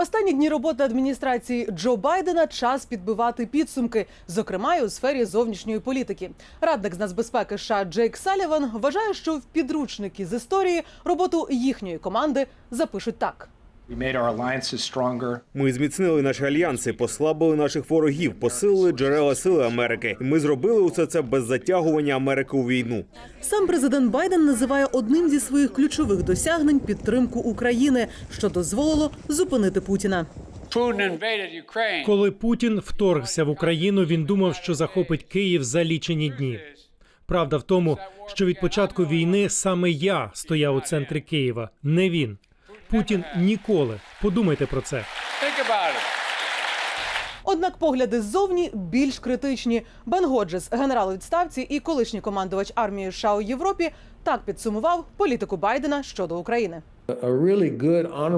Останні дні роботи адміністрації Джо Байдена час підбивати підсумки, зокрема й у сфері зовнішньої політики. Радник з нацбезпеки США Джейк Саліван вважає, що в підручники з історії роботу їхньої команди запишуть так. We made our alliances stronger. Ми зміцнили наші альянси, послабили наших ворогів, посилили джерела сили Америки. І Ми зробили усе це без затягування Америки у війну. Сам президент Байден називає одним зі своїх ключових досягнень підтримку України, що дозволило зупинити Путіна. Коли Путін вторгся в Україну, він думав, що захопить Київ за лічені дні. Правда в тому, що від початку війни саме я стояв у центрі Києва, не він. Путін ніколи. Подумайте про це. Однак погляди ззовні більш критичні. Бен Годжес, генерал у відставці і колишній командувач армії США у Європі, так підсумував політику Байдена щодо України.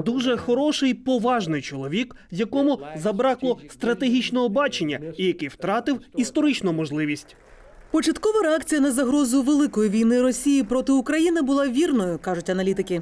Дуже хороший, поважний чоловік, якому забракло стратегічного бачення і який втратив історичну можливість. Початкова реакція на загрозу великої війни Росії проти України була вірною, кажуть аналітики.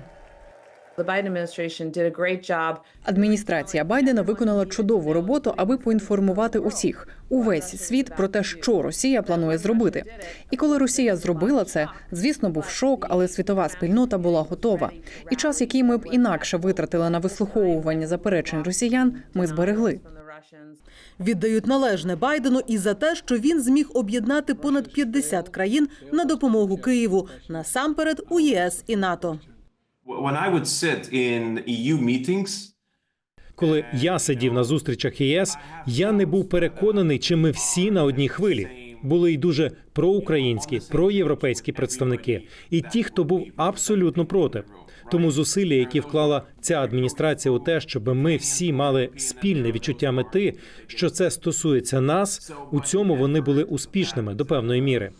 Адміністрація Байдена виконала чудову роботу, аби поінформувати усіх увесь світ про те, що Росія планує зробити. І коли Росія зробила це, звісно, був шок, але світова спільнота була готова. І час, який ми б інакше витратили на вислуховування заперечень росіян, ми зберегли. Віддають належне Байдену і за те, що він зміг об'єднати понад 50 країн на допомогу Києву насамперед у ЄС і НАТО. Коли я сидів на зустрічах ЄС, я не був переконаний, чи ми всі на одній хвилі. Були й дуже проукраїнські, проєвропейські представники, і ті, хто був абсолютно проти. Тому зусилля, які вклала ця адміністрація у те, щоб ми всі мали спільне відчуття мети, що це стосується нас, у цьому вони були успішними до певної міри.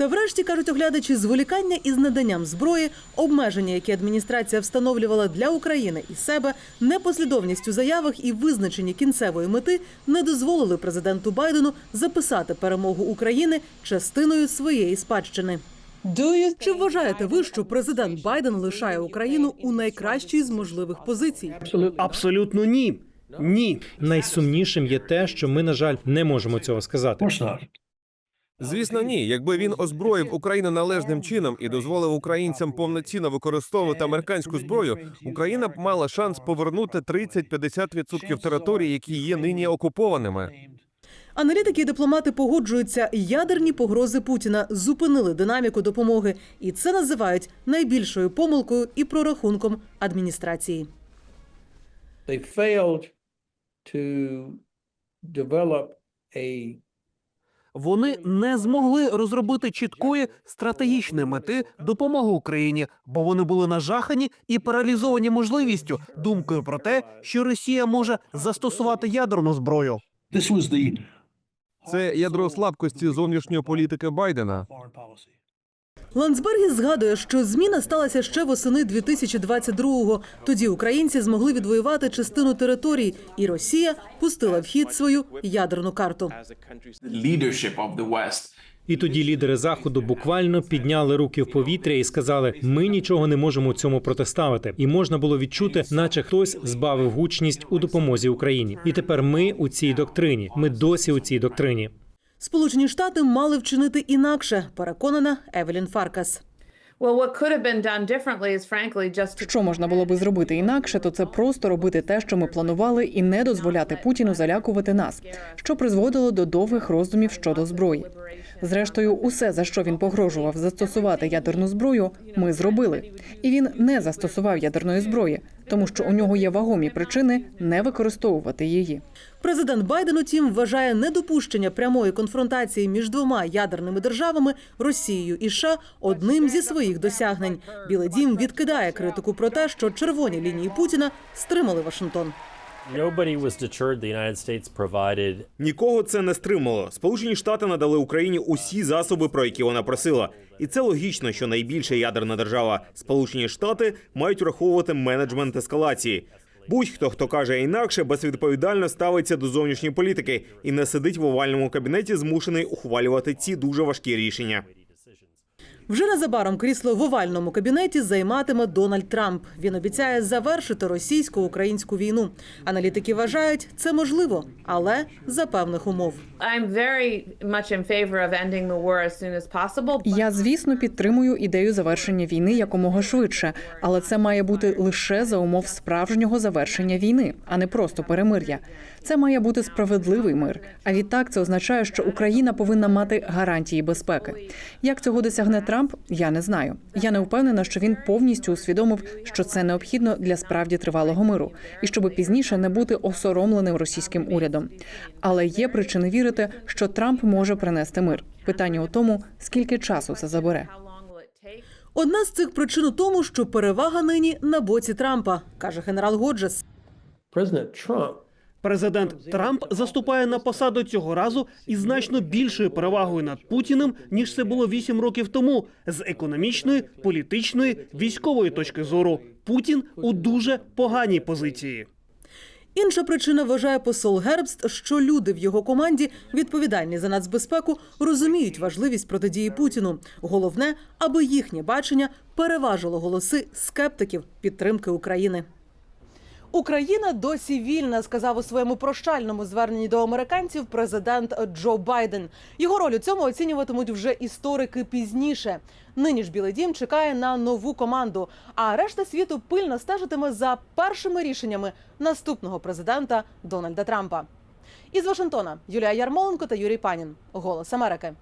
Та врешті кажуть оглядачі, зволікання із наданням зброї, обмеження, які адміністрація встановлювала для України і себе, непослідовність у заявах і визначення кінцевої мети не дозволили президенту Байдену записати перемогу України частиною своєї спадщини. Чи вважаєте ви, що президент Байден лишає Україну у найкращій з можливих позицій? Абсолютно ні. Ні. Найсумнішим є те, що ми, на жаль, не можемо цього сказати. Звісно, ні. Якби він озброїв Україну належним чином і дозволив українцям повноцінно використовувати американську зброю, Україна б мала шанс повернути 30-50% територій, які є нині окупованими. Аналітики і дипломати погоджуються, ядерні погрози Путіна зупинили динаміку допомоги, і це називають найбільшою помилкою і прорахунком адміністрації. they failed to develop a Вони не змогли розробити чіткої стратегічної мети допомоги Україні, бо вони були нажахані і паралізовані можливістю, думкою про те, що Росія може застосувати ядерну зброю. Це ядро слабкості зовнішньої політики Байдена. Ландсбергіс згадує, що зміна сталася ще восени 2022-го. Тоді українці змогли відвоювати частину територій, і Росія пустила в хід свою ядерну карту. І тоді лідери заходу буквально підняли руки в повітря і сказали: ми нічого не можемо цьому протиставити. І можна було відчути, наче хтось збавив гучність у допомозі Україні. І тепер ми у цій доктрині. Ми досі у цій доктрині. Сполучені Штати мали вчинити інакше, переконана Евелін Фаркас. Що можна було би зробити інакше, то це просто робити те, що ми планували, і не дозволяти Путіну залякувати нас, що призводило до довгих роздумів щодо зброї. Зрештою, усе за що він погрожував застосувати ядерну зброю, ми зробили. І він не застосував ядерної зброї, тому що у нього є вагомі причини не використовувати її. Президент Байден, утім, вважає недопущення прямої конфронтації між двома ядерними державами Росією і США одним зі своїх досягнень. Білий дім відкидає критику про те, що червоні лінії Путіна стримали Вашингтон. Нікого це не стримало. Сполучені Штати надали Україні усі засоби, про які вона просила. І це логічно, що найбільша ядерна держава Сполучені Штати мають враховувати менеджмент ескалації. Будь-хто, хто каже інакше, безвідповідально ставиться до зовнішньої політики і не сидить в овальному кабінеті, змушений ухвалювати ці дуже важкі рішення. Вже незабаром крісло в овальному кабінеті займатиме Дональд Трамп. Він обіцяє завершити російсько-українську війну. Аналітики вважають, це можливо, але за певних умов. Я, звісно, підтримую ідею завершення війни якомога швидше, але це має бути лише за умов справжнього завершення війни, а не просто перемир'я. Це має бути справедливий мир. А відтак це означає, що Україна повинна мати гарантії безпеки. Як цього досягне Трамп, я не знаю. Я не впевнена, що він повністю усвідомив, що це необхідно для справді тривалого миру, і щоб пізніше не бути осоромленим російським урядом. Але є причини вірити, що Трамп може принести мир. Питання у тому, скільки часу це забере. Одна з цих причин у тому, що перевага нині на боці Трампа, каже генерал Годжес. President Trump Президент Трамп заступає на посаду цього разу із значно більшою перевагою над Путіним, ніж це було вісім років тому. З економічної, політичної, військової точки зору Путін у дуже поганій позиції. Інша причина вважає посол Гербст, що люди в його команді, відповідальні за нацбезпеку, розуміють важливість протидії Путіну. Головне, аби їхнє бачення переважило голоси скептиків підтримки України. Україна досі вільна, сказав у своєму прощальному зверненні до американців президент Джо Байден. Його роль у цьому оцінюватимуть вже історики пізніше. Нині ж Білий Дім чекає на нову команду. А решта світу пильно стежитиме за першими рішеннями наступного президента Дональда Трампа. Із Вашингтона Юлія Ярмоленко та Юрій Панін. Голос Америки.